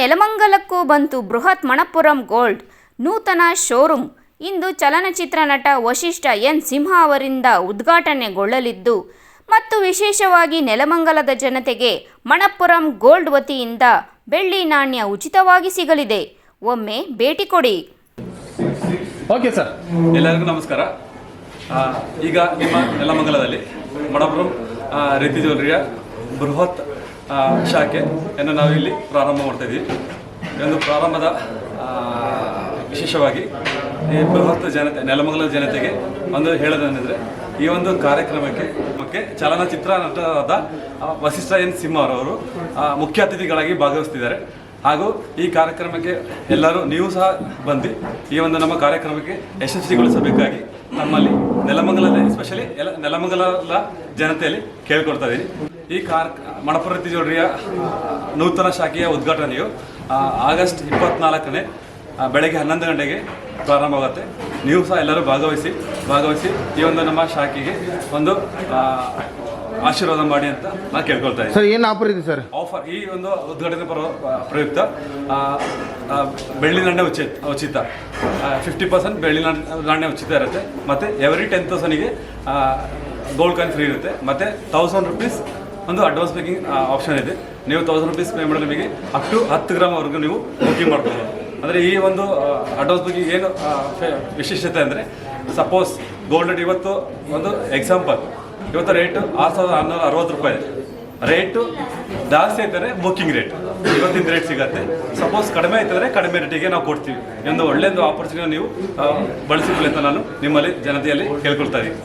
ನೆಲಮಂಗಲಕ್ಕೂ ಬಂತು ಬೃಹತ್ ಮಣಪ್ಪುರಂ ಗೋಲ್ಡ್. ನೂತನ ಶೋರೂಮ್ ಇಂದು ಚಲನಚಿತ್ರ ನಟ ವಶಿಷ್ಠ ಎನ್ ಸಿಂಹ ಅವರಿಂದ ಉದ್ಘಾಟನೆಗೊಳ್ಳಲಿದ್ದು ಮತ್ತು ವಿಶೇಷವಾಗಿ ನೆಲಮಂಗಲದ ಜನತೆಗೆ ಮಣಪ್ಪುರಂ ಗೋಲ್ಡ್ ವತಿಯಿಂದ ಬೆಳ್ಳಿ ನಾಣ್ಯ ಉಚಿತವಾಗಿ ಸಿಗಲಿದೆ. ಒಮ್ಮೆ ಭೇಟಿ ಕೊಡಿ. Okay sir. ಎಲ್ಲರಿಗೂ ನಮಸ್ಕಾರ. ಈಗ ನಿಮ್ಮ ನೆಲಮಂಗಲದಲ್ಲಿ ಮಣಪುರಂ ರೀತಿ ಜ್ಯುವೆಲ್ರಿಯ ಬೃಹತ್ ಶಾಖೆಯನ್ನು ಇಲ್ಲಿ ಪ್ರಾರಂಭ ಮಾಡ್ತಾ ಇದ್ದೀವಿ ಒಂದು ಪ್ರಾರಂಭದ ವಿಶೇಷವಾಗಿ ಈ ಬೃಹತ್ ಜನತೆ, ನೆಲಮಂಗಲ ಜನತೆಗೆ ಒಂದು ಹೇಳೋದೇನೆಂದರೆ, ಈ ಒಂದು ಕಾರ್ಯಕ್ರಮಕ್ಕೆ ಚಲನಚಿತ್ರ ನಟರಾದ ವಸಿಷ್ಠ ಎನ್ ಸಿಂಹ ಅವರವರು ಮುಖ್ಯ ಅತಿಥಿಗಳಾಗಿ ಭಾಗವಹಿಸ್ತಿದ್ದಾರೆ. ಹಾಗೂ ಈ ಕಾರ್ಯಕ್ರಮಕ್ಕೆ ಎಲ್ಲರೂ ನೀವು ಸಹ ಬಂದು ಈ ಒಂದು ನಮ್ಮ ಕಾರ್ಯಕ್ರಮಕ್ಕೆ ಯಶಸ್ವಿಗೊಳಿಸಬೇಕಾಗಿ ನಮ್ಮಲ್ಲಿ ನೆಲಮಂಗಲದ ಎಸ್ಪೆಷಲಿ ಎಲ್ಲ ನೆಲಮಂಗಲದ ಜನತೆಯಲ್ಲಿ ಕೇಳ್ಕೊಳ್ತಾ ಇದ್ದೀನಿ. ಈ ಕಾರ್ ಮಣಪುರ ತಿಜೋರಿಯ ನೂತನ ಶಾಖೆಯ ಉದ್ಘಾಟನೆಯು ಆಗಸ್ಟ್ ಇಪ್ಪತ್ನಾಲ್ಕನೇ ಬೆಳಗ್ಗೆ ಹನ್ನೊಂದು ಗಂಟೆಗೆ ಪ್ರಾರಂಭವಾಗುತ್ತೆ. ನೀವು ಸಹ ಎಲ್ಲರೂ ಭಾಗವಹಿಸಿ ಭಾಗವಹಿಸಿ ಈ ಒಂದು ನಮ್ಮ ಶಾಖೆಗೆ ಒಂದು ಆಶೀರ್ವಾದ ಮಾಡಿ ಅಂತ ನಾನು ಕೇಳ್ಕೊಳ್ತಾ ಇದ್ದೀನಿ. ಸರ್ ಏನು ಆಫರ್ ಇದೆ ಸರ್? ಆಫರ್ ಈ ಒಂದು ಉದ್ಘಾಟನೆ ಪರ ಪ್ರಯುಕ್ತ ಬೆಳ್ಳಿ ನಾಣ್ಯ ಉಚಿತ ಉಚಿತ. ಫಿಫ್ಟಿ ಪರ್ಸೆಂಟ್ ಬೆಳ್ಳಿ ನಾಣ್ಯ ಉಚಿತ ಇರುತ್ತೆ. ಮತ್ತು ಎವ್ರಿ ಟೆನ್ ತೌಸಂಡಿಗೆ ಗೋಲ್ಡ್ ಕಾಯಿನ್ ಫ್ರೀ ಇರುತ್ತೆ. ಮತ್ತು ತೌಸಂಡ್ ರುಪೀಸ್ ಒಂದು ಅಡ್ವಾನ್ಸ್ ಬೇಕಿಂಗ್ ಆಪ್ಷನ್ ಇದೆ. ನೀವು ತೌಸಂಡ್ ರುಪೀಸ್ ಪೇ ಮಾಡಿದ್ರೆ ನಿಮಗೆ ಅಪ್ ಟು ಹತ್ತು ಗ್ರಾಮ್ವರೆಗೂ ನೀವು ಬುಕ್ಕಿಂಗ್ ಮಾಡ್ಬೋದು. ಅಂದರೆ ಈ ಒಂದು ಅಡ್ವಾನ್ಸ್ ಬುಕಿಂಗ್ ಏನು ವಿಶೇಷತೆ ಅಂದರೆ ಸಪೋಸ್ ಗೋಲ್ಡ್ ಇವತ್ತು ಒಂದು ಎಕ್ಸಾಂಪಲ್ ಇವತ್ತು ರೇಟು ಆರು ಸಾವಿರದ ಆರುನೂರ ಅರವತ್ತು ರೂಪಾಯಿ. ರೇಟು ಜಾಸ್ತಿ ಆಯ್ತಾರೆ ಬುಕ್ಕಿಂಗ್ ರೇಟ್ ಇವತ್ತಿನ ರೇಟ್ ಸಿಗತ್ತೆ. ಸಪೋಸ್ ಕಡಿಮೆ ಆಯ್ತಂದ್ರೆ ಕಡಿಮೆ ರೇಟಿಗೆ ನಾವು ಕೊಡ್ತೀವಿ. ಒಂದು ಒಳ್ಳೆಯದು ಆಪರ್ಚುನಿಟಿ ನೀವು ಬಳಸಿಕೊಳ್ಳಿ ಅಂತ ನಾನು ನಿಮ್ಮಲ್ಲಿ ಜನತೆಯಲ್ಲಿ ಕೇಳ್ಕೊಳ್ತಾ ಇದ್ದೀನಿ.